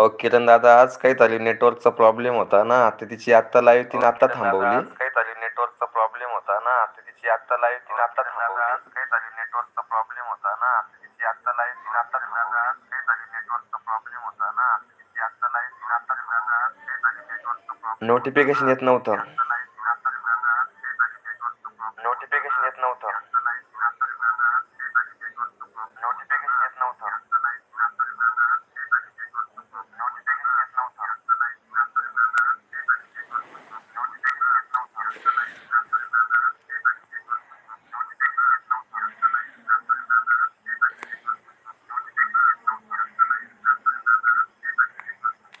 अहो किरण दादा आज काही तरी नेटवर्कचा प्रॉब्लेम होता ना आता तिची आत्ता लाईव्ह तिने आत्ता थांबवली. काही तरी नेटवर्कचा प्रॉब्लेम होता ना आता तिची आत्ता लाईव्ह तिने आत्ता थांबवली. काही तरी नेटवर्कचा प्रॉब्लेम होता ना आता तिची आत्ता लाईव्ह तिने आत्ता थांबवली. काही तरी नेटवर्कचा प्रॉब्लेम होता ना आता तिची आत्ता लाईव्ह तिने आत्ता थांबवली. काही तरी नेटवर्कचा प्रॉब्लेम नोटिफिकेशन येत नव्हतं.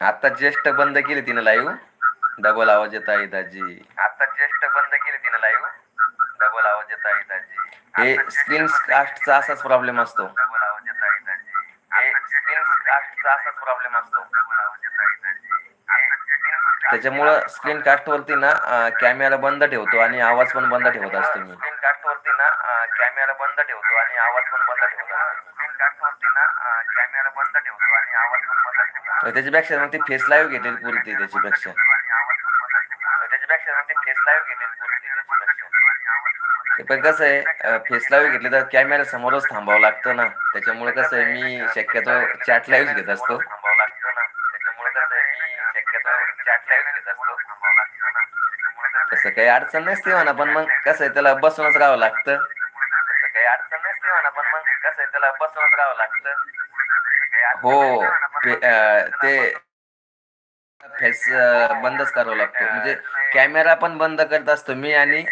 आता ज्येष्ठ बंद केली तिने लाईव्ह डबल आवाज येत आहे दाजी. आता ज्येष्ठ बंद केली तिने लाईव्ह डबल आवाज येत आहे दाजी. हे स्क्रीन कास्टचा असाच प्रॉब्लेम असतो. डबल आवाज येत आहे दाजी. हे स्क्रीन कास्टचा असाच प्रॉब्लेम असतो. डबल आवाज येत आहे दाजी. त्याच्यामुळं स्क्रीन कास्ट वरती ना कॅमेरा बंद ठेवतो आणि आवाज पण बंद ठेवत असतो मी स्क्रीन कास्ट वरती ना कॅमेरा बंद ठेवतो आणि आवाज पण बंद ठेवत असतो स्क्रीन कास्ट वरती ना कॅमेरा बंद ठेवतो आणि आवाज पण बंद ठेवतो त्याच्यापेक्षा मग फेस लाईव्ह घेतील पुरती त्याच्यापेक्षा. त्याच्यापेक्षा मग ते फेस लाईव्ह घेतील पुरती त्याच्यापेक्षा. ते पण कसं आहे फेस लाईव्ह घेतली तर कॅमेरा समोरच थांबावं लागतं ना. त्याच्यामुळे कसं आहे मी शक्यतो चॅट घेत असतो. थांबावं लागतं ना त्याच्यामुळे कसं आहे मी शक्यतो चॅट लाईव्ह घेत असतो. तसं काही अडचण नसते म्हणा पण मग कसं आहे त्याला बसूनच राहावं लागतं तसं काही अडचण नसते म्हणा पण मग कसं आहे त्याला बसूनच राहावं लागतं. हो ते- फेस बंदच करावं लागतो. म्हणजे कॅमेरा पण बंद करत असतो मी आणि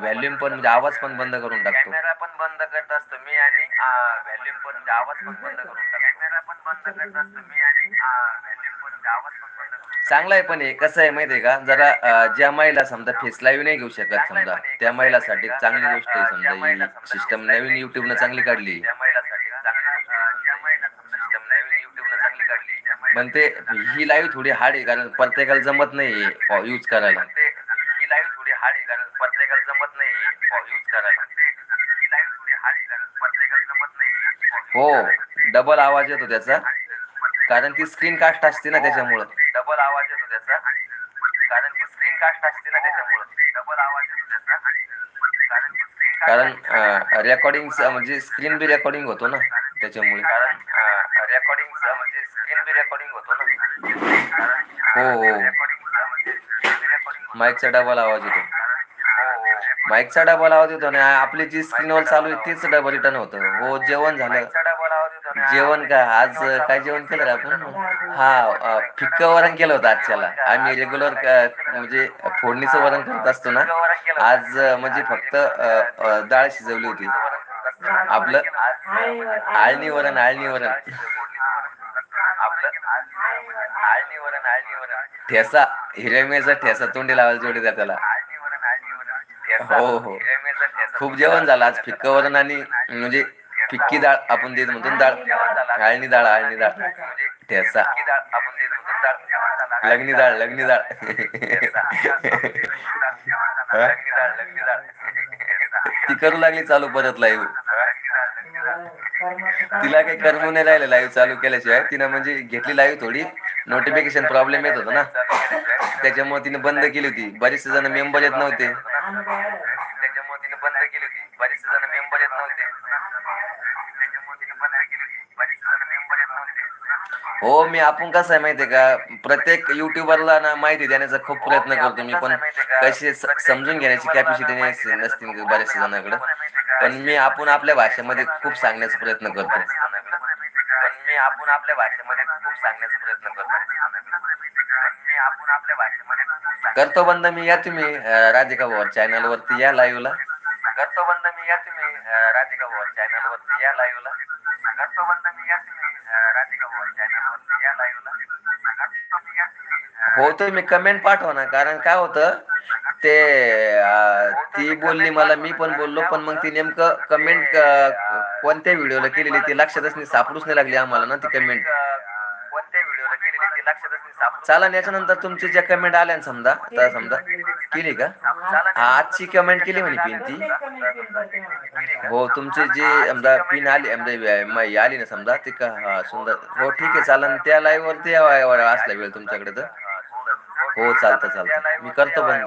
व्हॅल्यूम पण म्हणजे आवाज पण बंद करून टाकतो. कॅमेरा पण बंद करत असतो मी आणि व्हॅल्यूम पण म्हणजे आवाज पण बंद करून टाकतो. कॅमेरा पण बंद करत असतो मी आणि व्हॅल्यूम पण म्हणजे आवाज पण बंद करून चांगलं आहे पण हे कसं आहे माहिती आहे का जरा ज्या महिला समजा फेस लाईव्ह नाही घेऊ शकत समजा त्या महिलासाठी चांगली गोष्ट आहे समजा ही सिस्टम नवीन युट्यूबनं चांगली काढली त्या महिलासाठी चांगली गोष्ट आहे सिस्टम नवीन युट्यूबनं चांगली काढली पण ते ही लाईव्ह थोडी हार्ड आहे कारण प्रत्येकाला जमत नाही यूज करायला. ही लाईव्ह थोडी हार्ड आहे कारण प्रत्येकाला जमत नाही यूज करायला. ही लाईव्ह थोडी हार्ड आहे कारण प्रत्येकाला जमत नाही हो डबल आवाज येतो त्याचा. कारण ती स्क्रीन कास्ट असते ना त्याच्यामुळं. डबल आवाज येतो त्याचा. कारण ती स्क्रीन कास्ट असते ना त्याच्यामुळं. डबल आवाज येतो त्याचा. कारण रेकॉर्डिंग म्हणजे स्क्रीन बी रेकॉर्डिंग होतो ना त्याच्यामुळे. कारण बी रेकॉर्डिंग होतो ना. हो हो. माईकचा डबल आवाज येतो. माईकचा डबल आवाज येतो आणि आपली जी स्क्रीनवर चालू आहे तीच डबल रिटर्न होतं. हो जेवण झालं. जेवण का? आज काय जेवण केलं रे आपण? हा फिक्क वरण केलं होतं आजच्याला. आम्ही रेग्युलर म्हणजे फोडणीचं वरण करत असतो ना. आज म्हणजे फक्त डाळ शिजवली होती. आपलं आळणी वरण आळणी वरण. ठेसा हिरव्याचा ठेसा तोंडी लावायला जोडी त्याला. हो हो. खूप जेवण झालं. आज फिक्क वरण आणि म्हणजे फिक्की डाळ आपण देत म्हणतो डाळ आळणी डाळ आळणी डाळ. ठेसा. लग्नी डाळ लग्नी डाळ? ती करू लागली चालू परत लाईव्ह तिला काही करमू नाही राहिलं लाईव्ह चालू केल्याशिवाय. तिनं म्हणजे घेतली लाईव्ह थोडी. नोटिफिकेशन प्रॉब्लेम येत होता ना. त्याच्यामुळे तिने बंद केली होती. बरेचसे जण मेंबर येत नव्हते त्याच्यामुळे तिने बंद केली होती बरेचसे जण मेंबर येत नव्हते त्याच्यामुळे तिने बंद केली होती बरेचसे जण मेंबर येत नव्हते हो मी आपण कसं आहे माहितीये का? प्रत्येक युट्यूबरला ना माहिती देण्याचा खूप प्रयत्न करतो मी पण कशी समजून घेण्याची कॅपॅसिटी नसते बऱ्याचशा जणांकडे. पण मी आपण आपल्या भाषेमध्ये खूप सांगण्याचा प्रयत्न करतो. पण मी आपण आपल्या भाषेमध्ये खूप सांगण्याचा प्रयत्न करतो पण मी आपण आपल्या भाषेमध्ये खूप सांग- करतो बंद मी या तुम्ही राधिका भोर चॅनल वरती या live ला. करतो बंद मी या तुम्ही राधिका भोर चॅनल वरती या live हो तुम्ही कमेंट पाठवा ना कारण काय होतं ते ती बोलली मला मी पण बोललो पण मग ती नेमकं कमेंट कोणत्या व्हिडिओला केलेली ती लक्षातच नाही सापडूच नाही लागली आम्हाला ना ती कमेंट कोणत्या व्हिडिओला केलेली ती लक्षातच नाही चालन याच्यानंतर तुमची ज्या कमेंट आल्या ना समजा आता समजा. केली का? हा आजची कमेंट केली म्हणे पिन ती. हो तुमची जी समजा पिन आली समजा आली ना समजा ती का हा सुंदर हो ठीक आहे चालन त्या लाईव्ह वरती यावं असला वेळ तुमच्याकडे तर. हो चालतं चालतं. मी करतो बंद.